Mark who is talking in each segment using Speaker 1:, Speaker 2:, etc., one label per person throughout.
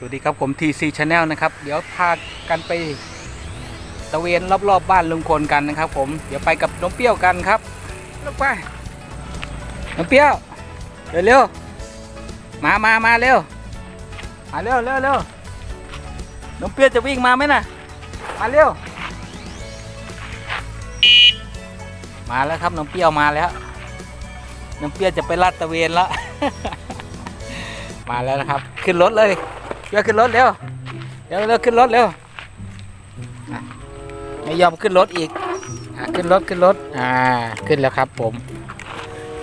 Speaker 1: สวัสดีครับผม TC Channel นะครับ เดี๋ยวพากันไปตะเวนรอบๆบบ้านลุงพลกันนะครับ ผมเดี๋ยวไปกับน้องเปรี้ยวกันครับลงไปน้องเปรี้ยวเร็วเร็วมามามาเร็วมาเร็วเร็วเร็วน้องเปรี้ยวจะวิ่งมาไหมน่ะมาเร็วมาแล้วครับน้องเปรี้ยวมาแล้วน้องเปรี้ยวจะไปลาดตะเวนแล้ว มาแล้วนะครับ ขึ้นรถเลย เดี๋ยวขึ้นรถเร็วเดี๋ยวเร็วขึ้นรถเร็วไม่ยอมขึ้นรถอีกอขึ้นรถขึ้นรถอ่าขึ้นแล้วครับ ผม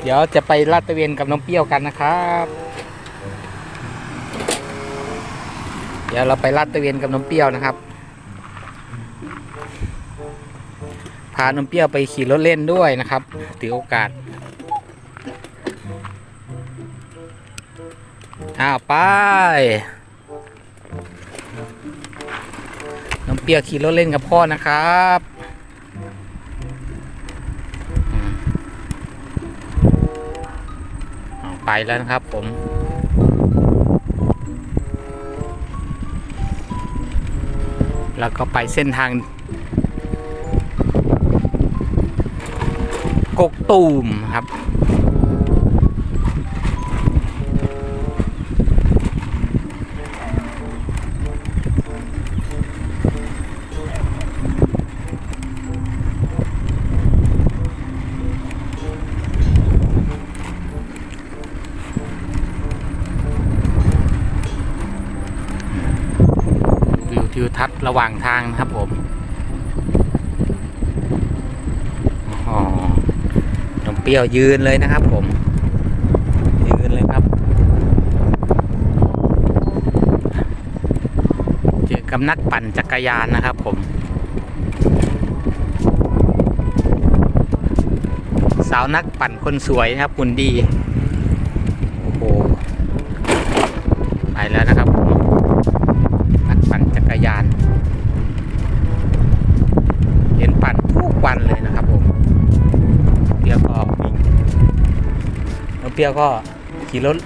Speaker 1: เดี๋ยวจะไปลาดตระเวนกับน้องเปรี้ยวกันนะครับ เดี๋ยวเราไปลาดตระเวนกับน้องเปรี้ยวนะครับพาน้องเปรี้ยวไปขี่รถเล่นด้วยนะครับถือโอกาสอ้าวไป เปียกขี่รถเล่นกับพ่อนะครับไปแล้วนะครับผมแล้วก็ไปเส้นทาง กกตูมครับ ทัศน์ระหว่างทางนะครับผมอ๋อน้องเปรี้ยวยืนเลยนะครับผม ยืนเลยครับ เจอกับนักปั่นจักรยานนะครับผม สาวนักปั่นคนสวยนะครับคุณดี โอ้โห ไปแล้วนะครับ เปรี้ยวก็ขี่รถ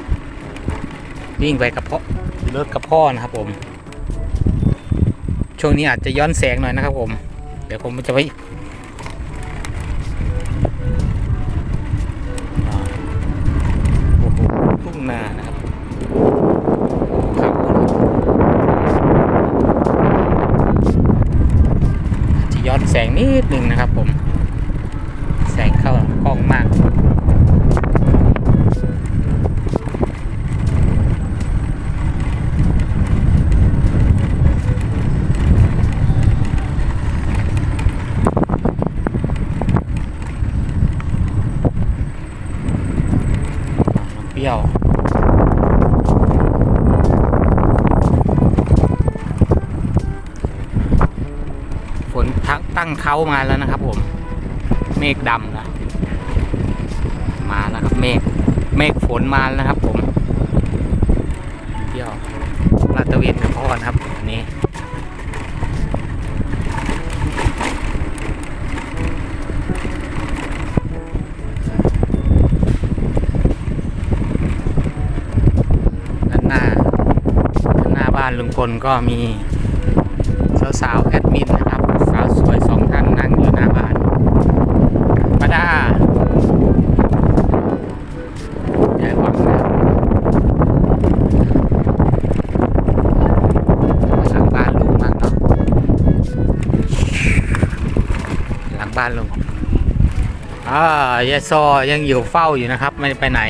Speaker 1: วิ่งไปกับพ่อขี่รถกับพ่อนะครับผม ช่วงนี้อาจจะย้อนแสงหน่อยนะครับผม เดี๋ยวผมจะไปอ่าโอ้โหทุ่งนานะครับเขาอาจจะย้อนแสงนิดหนึ่งนะครับผม แสงเข้ากล้องมาก เปรี้ยว ฝนทักตั้ งเขามาแล้วนะครับ ผม เมฆดำนะ มาแล้วครับ เมฆเมฆฝนมาแล้วนะครับ ผมเปรี้ยวลาดตระเวนกับพ่อนะครับอันนี้ด้านหน้าด้านหน้าบ้านลุงพลก็มีสาวๆแอดมินนะครับ นั่งอยู่หน้าบ้านมาดายายหวังนะหลังบ้านลุงมากเนาะหลังบ้านลุงอ่ายายซอยังอยู่เฝ้าอยู่นะครับ ไม่ไปไหน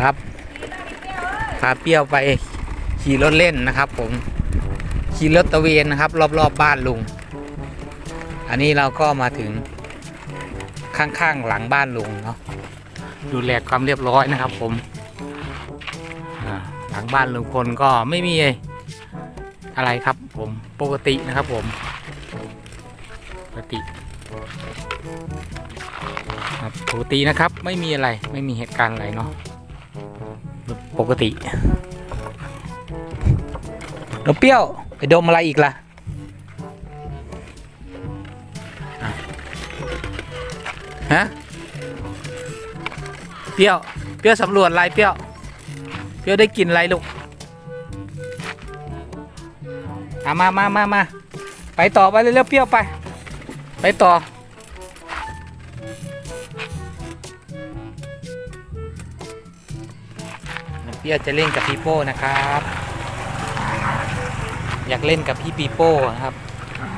Speaker 1: ครับพาเปรี้ยวไปขี่รถเล่นนะครับผม ขี่รถตะเวนนะครับ รอบๆบบ้านลุง อันนี้เราก็มาถึงข้างๆหลังบ้านลุงเนาะดูแลความเรียบร้อยนะครับ ผมหลังบ้านลุงพลก็ไม่มีอะไรครับ ผมปกตินะครับ ผมปกติครับปกตินะครับไม่มีอะไรไม่มีเหตุการณ์อะไรเนาะปกตินมเปรี้ยวไปดมอะไรอีกละ่ะ ฮะเปรี้ยวเปรี้ยวสำรวจอะไรเปรี้ยวเปรี้ยวได้กลิ่นอะไรลูกอะมามามามาไปต่อไปเร็วๆเปรี้ยวไป ไปต่อ เปรี้ยวจะเล่นกับพี่โป้นะครับ อยากเล่นกับพี่ปีโป้นะครับอ่า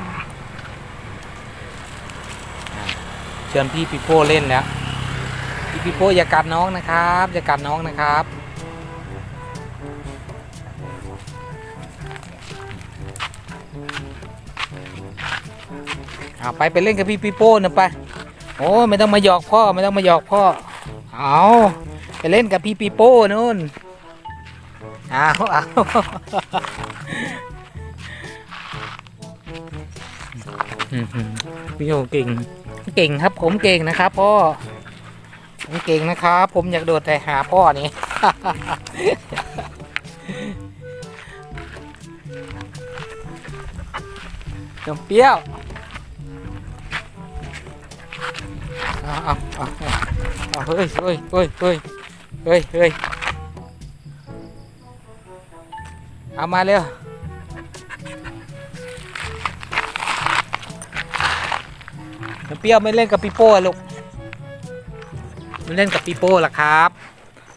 Speaker 1: เชิญพี่ปีโป้เล่นแล้วพี่ปีโป้อย่ากัดน้องนะครับอย่ากัดน้องนะครับเอาไปไปเล่นกับพี่ปีโป้นะไปโอ้ไม่ต้องมาหยอกพ่อไม่ต้องมาหยอกพ่อเอาไปเล่นกับพี่ปีโป้นู่นเอาเอาพี่โยเก่ง เก่งครับ ผมเก่งนะครับ พ่อ ผมเก่งนะครับ ผมอยากโดดแต่หาพ่อนี่นมเปี้ยวเอาเอาเอาเอาเฮ้ยเฮ้ยเฮ้ยเฮ้ยเฮ้ยเฮ้ยเอามาเร็ว ปรี้ยวไม่เล่นกับปีโป้ลูกไม่เล่นกับปีโป้ล่ะครับ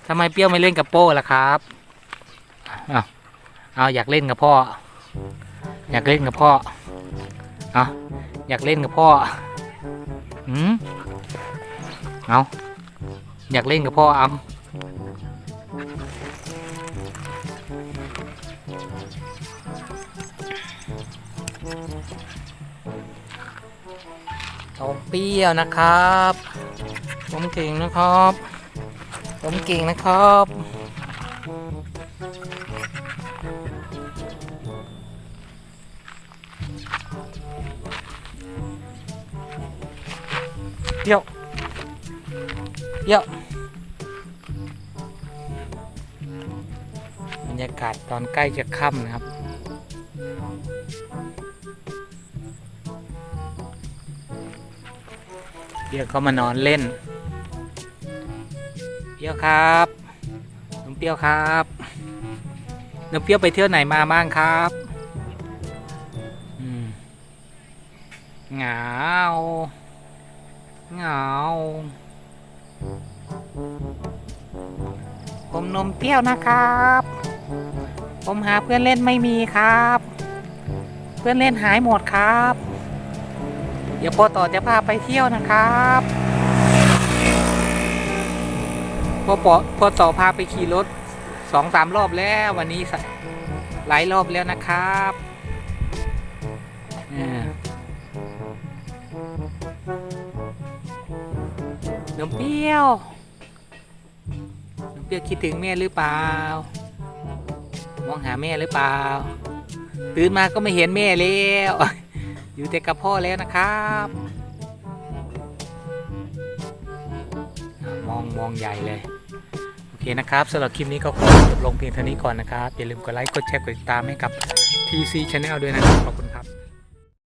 Speaker 1: ทำไมเปรี้ยวไม่เล่นกับโป้ล่ะครับเอาเอาอยากเล่นกับพ่อ อยากเล่นกับพ่อเอาอยากเล่นกับพ่ออืมเอาอยากเล่นกับพ่อเอา ผมเปรี้ยวนะครับผมเก่งนะครับผมเก่งนะครับเปรี้ยวเดี่ยอะบรรยากาศตอนใกล้จะค่ำนะครับ เดี๋ยวก็มานอนเล่น เปี้ยวครับน้องเปี้ยวครับน้องเปี้ยวไปเที่ยวไหนมาบ้างครับเหงาเหงาผมนมเปี้ยวนะครับ ผมหาเพื่อนเล่นไม่มีครับ เพื่อนเล่นหายหมดครับ เดี๋ยวพ่อต่อจะพาไปเที่ยวนะครับพ่อปอพ่อต่อพาไปขี่รถสองสามรอบแล้ววันนี้หลายรอบแล้วนะครับอ่านมเปี้ยวน้องเปียกคิดถึงแม่หรือเปล่า มองหาแม่หรือเปล่า ตื่นมาก็ไม่เห็นแม่แล้ว อยู่แต่กับพ่อแล้วนะครับมองมองใหญ่เลยโอเคนะครับสำหรับคลิปนี้ก็ขอจบลงเพียงเท่านี้ก่อนนะครับ อย่าลืมกดไลค์กดแชร์กดติดตามให้กับ TC Channel ด้วยนะครับ